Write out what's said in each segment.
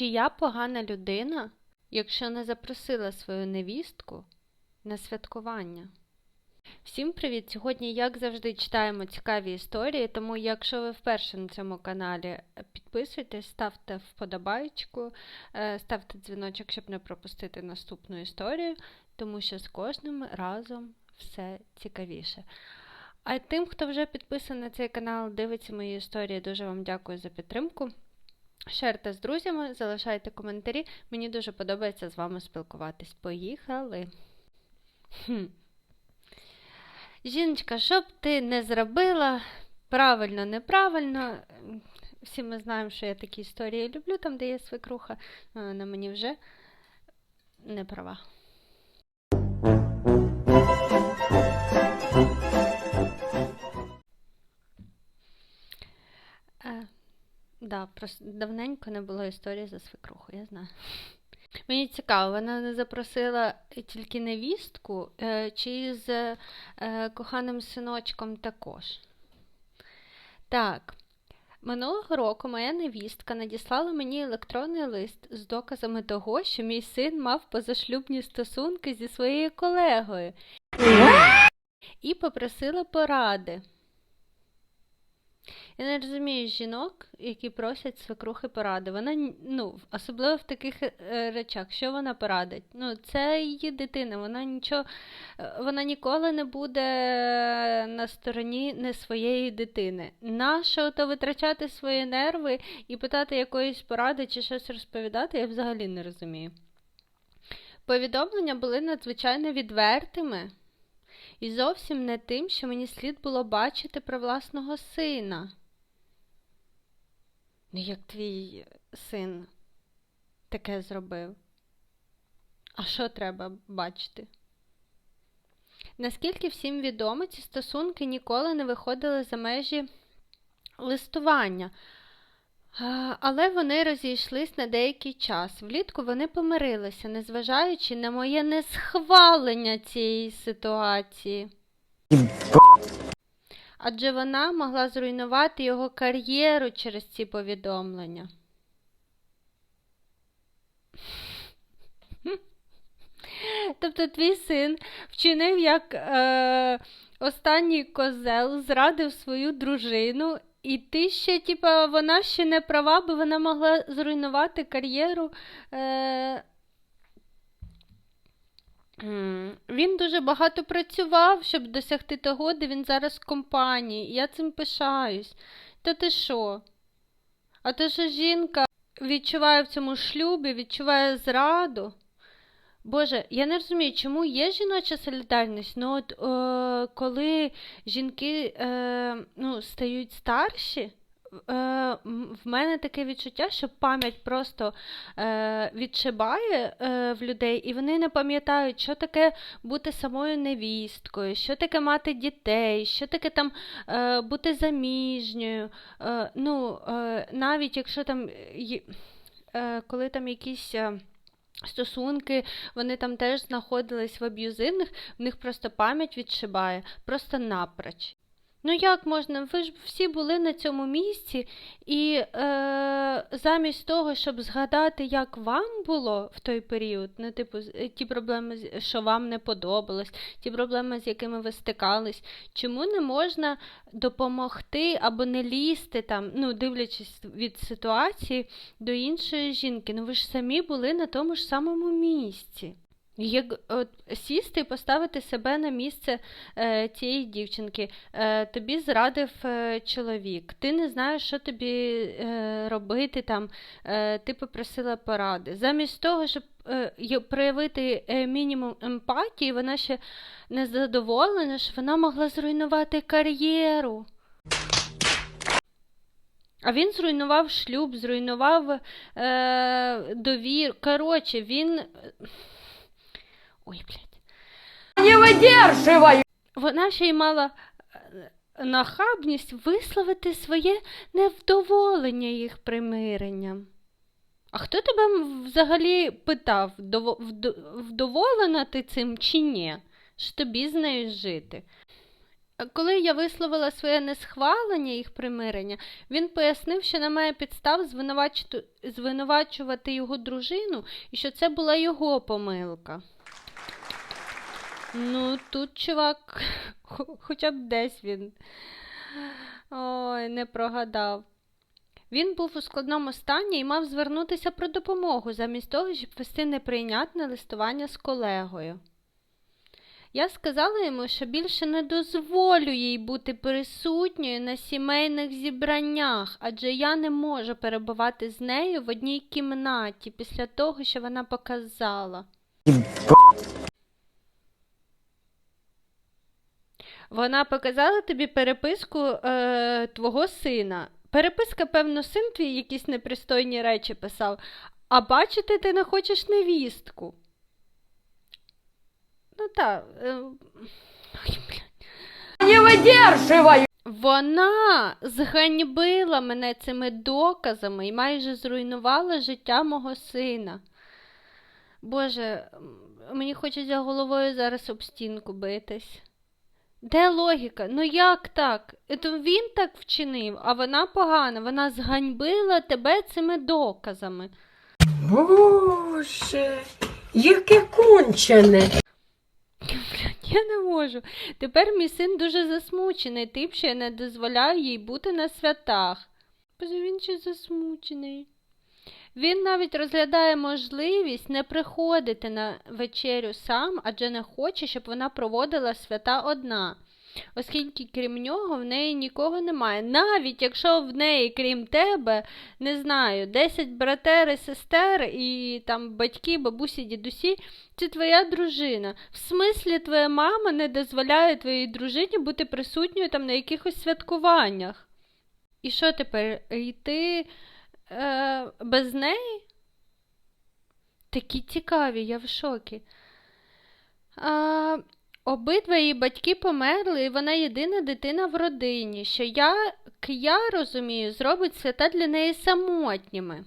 Чи я погана людина, якщо не запросила свою невістку на святкування? Всім привіт! Сьогодні, як завжди, читаємо цікаві історії, тому якщо ви вперше на цьому каналі, підписуйтесь, ставте вподобайку, е, ставте дзвіночок, щоб не пропустити наступну історію, тому що з кожним разом все цікавіше. А тим, хто вже підписаний на цей канал, дивиться мої історії, дуже вам дякую за підтримку. Шерте з друзями, залишайте коментарі. Мені дуже подобається з вами спілкуватись. Поїхали! Хм. Жіночка, що б ти не зробила, правильно, неправильно. Всі ми знаємо, що я такі історії люблю, там, де є свекруха, на мені вже не права. Да, просто давненько не було історії за свекруху, я знаю. Мені цікаво, вона не запросила тільки невістку, е, чи з е, коханим синочком також. Так, минулого року моя невістка надіслала мені електронний лист з доказами того, що мій син мав позашлюбні стосунки зі своєю колегою і попросила поради. Я не розумію жінок, які просять свекрухи поради. Вона, ну, особливо в таких е, речах, що вона порадить? Ну, це її дитина, вона нічого, е, вона ніколи не буде на стороні не своєї дитини. Нащо то витрачати свої нерви і питати якоїсь поради чи щось розповідати, я взагалі не розумію. Повідомлення були надзвичайно відвертими і зовсім не тим, що мені слід було бачити про власного сина. Ну, як твій син таке зробив? А що треба бачити? Наскільки всім відомо, ці стосунки ніколи не виходили за межі листування, але вони розійшлись на деякий час. Влітку вони помирилися, незважаючи на моє несхвалення цієї ситуації. Адже вона могла зруйнувати його кар'єру через ці повідомлення. Тобто твій син вчинив як е, останній козел, зрадив свою дружину і ти ще, типа, вона ще не права, бо вона могла зруйнувати кар'єру. Е... Він дуже багато працював, щоб досягти того, де він зараз в компанії. Я цим пишаюсь. Та ти що? А то що жінка відчуває в цьому шлюбі, відчуває зраду. Боже, я не розумію, чому є жіноча солідарність, ну от е, коли жінки е, ну, стають старші, е, в мене таке відчуття, що пам'ять просто е, відшибає е, в людей, і вони не пам'ятають, що таке бути самою невісткою, що таке мати дітей, що таке там е, бути заміжньою. Е, ну, е, Навіть якщо там, е, коли там якісь. Е, Стосунки, вони там теж знаходились в аб'юзивних, в них просто пам'ять відшибає, просто напроч. Ну, як можна? Ви ж всі були на цьому місці, і е, замість того, щоб згадати, як вам було в той період, ну, типу, е, ті проблеми, що вам не подобалось, ті проблеми, з якими ви стикались, чому не можна допомогти або не лізти там, ну, дивлячись від ситуації до іншої жінки? Ну ви ж самі були на тому ж самому місці. Як от, сісти і поставити себе на місце е, цієї дівчинки, Е, тобі зрадив е, чоловік, ти не знаєш, що тобі е, робити там, е, ти попросила поради. Замість того, щоб е, проявити е, мінімум емпатії, вона ще не задоволена, що вона могла зруйнувати кар'єру. А він зруйнував шлюб, зруйнував е, довір. Коротше, він. Ой, блядь. Не видерживаю! Вона ще й мала е, нахабність висловити своє невдоволення їх примиренням. А хто тебе взагалі питав, вдоволена ти цим чи ні? Ж тобі з нею жити? Коли я висловила своє несхвалення їх примирення, він пояснив, що немає підстав звинувачувати його дружину і що це була його помилка. Ну, тут чувак, хоча б десь він. Ой, не прогадав. Він був у складному стані і мав звернутися про допомогу, замість того, щоб вести неприйнятне листування з колегою. Я сказала йому, що більше не дозволю їй бути присутньою на сімейних зібраннях, адже я не можу перебувати з нею в одній кімнаті після того, що вона показала. Вона показала тобі переписку е, твого сина. Переписка, певно, син твій якісь непристойні речі писав, а бачити ти не хочеш невістку. Ну так. Е... Не выдерживаю! Вона зганьбила мене цими доказами і майже зруйнувала життя мого сина. Боже, мені хочеться головою зараз об стінку битись. Де логіка? Ну як так? То він так вчинив, а вона погана, вона зганьбила тебе цими доказами. Боже, яке кончене. Блядь, я не можу. Тепер мій син дуже засмучений тим, що я не дозволяю їй бути на святах. Боже, він ще засмучений. Він навіть розглядає можливість не приходити на вечерю сам, адже не хоче, щоб вона проводила свята одна, оскільки крім нього в неї нікого немає. Навіть якщо в неї, крім тебе, не знаю, 10 братер і сестер і там батьки, бабусі, дідусі, це твоя дружина. В смислі твоя мама не дозволяє твоїй дружині бути присутньою там на якихось святкуваннях. І що тепер? Йти е, без неї? Такі цікаві, я в шокі. А, обидва її батьки померли, і вона єдина дитина в родині, що я, я розумію, зробить свята для неї самотніми.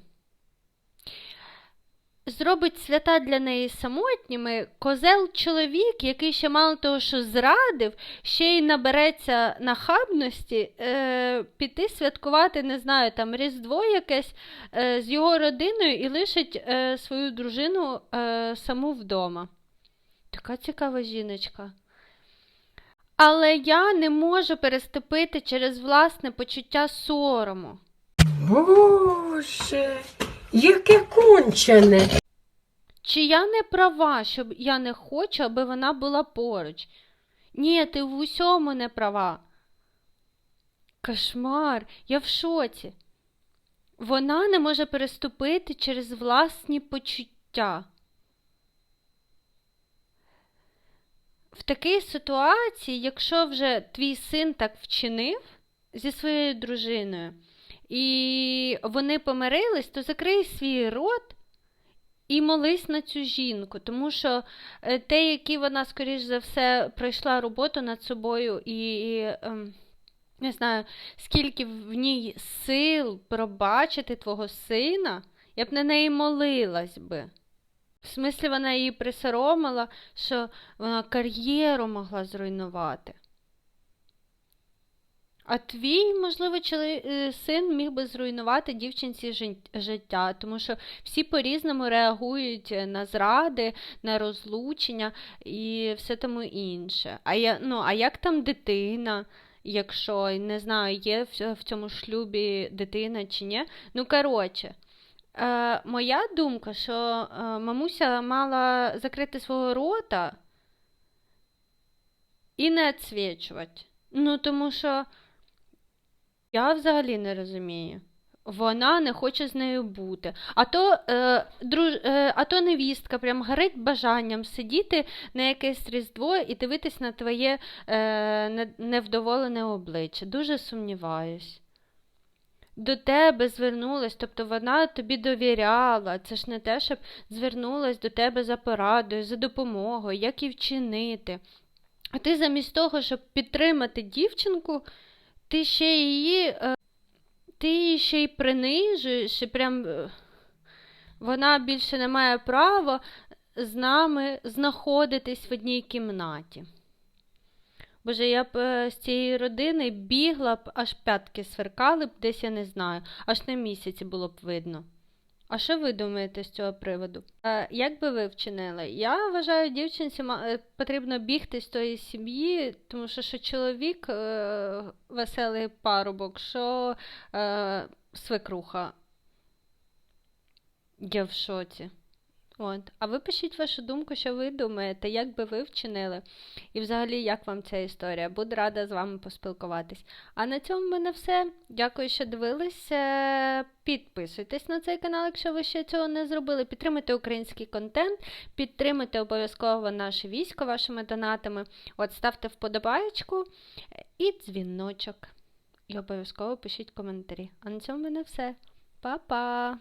Зробить свята для неї самотніми козел чоловік, який ще мало того, що зрадив, ще й набереться нахабності е, піти святкувати, не знаю, там Різдво якесь е, з його родиною і лишить е, свою дружину е, саму вдома. Така цікава жіночка. Але я не можу переступити через власне почуття сорому. Боже, яке кончене. Чи я не права, що я не хочу, аби вона була поруч? Ні, ти в усьому не права. Кошмар, я в шоці. Вона не може переступити через власні почуття. В такій ситуації, якщо вже твій син так вчинив зі своєю дружиною, і вони помирились, то закрий свій рот і молись на цю жінку, тому що е, те, які вона, скоріш за все, пройшла роботу над собою і. ем, не знаю, скільки в ній сил пробачити твого сина, я б на неї молилась би. В смислі, вона її присоромила, що вона кар'єру могла зруйнувати. А твій, можливо, е, син міг би зруйнувати дівчинці життя, тому що всі по-різному реагують е, на зради, на розлучення і все тому інше. А, я... ну, а як там дитина? Якщо не знаю, є в цьому шлюбі дитина чи ні. Ну, коротше, е, моя думка, що е, мамуся мала закрити свого рота і не відсвічувати. Ну, тому що я взагалі не розумію. Вона не хоче з нею бути. А то, е, друж, е, а то невістка прям горить бажанням сидіти на якесь різдво і дивитись на твоє е, невдоволене обличчя. Дуже сумніваюсь. До тебе звернулась, тобто вона тобі довіряла. Це ж не те, щоб звернулась до тебе за порадою, за допомогою, як і вчинити. А ти замість того, щоб підтримати дівчинку, ти ще її. Е, ти її ще й принижуєш, і прям е, вона більше не має права з нами знаходитись в одній кімнаті. Боже, я б е, з цієї родини бігла б, аж п'ятки сверкали б, десь я не знаю, аж на місяці було б видно. А що ви думаєте з цього приводу? Як би ви вчинили? Я вважаю, дівчинці е, потрібно бігти з тої сім'ї, тому що, що чоловік е, веселий парубок, що е, свекруха. Я в шоці. От. А ви пишіть вашу думку, що ви думаєте, як би ви вчинили, і взагалі, як вам ця історія. Буду рада з вами поспілкуватись. А на цьому в мене все. Дякую, що дивилися. Підписуйтесь на цей канал, якщо ви ще цього не зробили. Підтримуйте український контент, підтримуйте обов'язково наше військо вашими донатами. От ставте вподобаєчку і дзвіночок. І обов'язково пишіть коментарі. А на цьому в мене все. Па-па!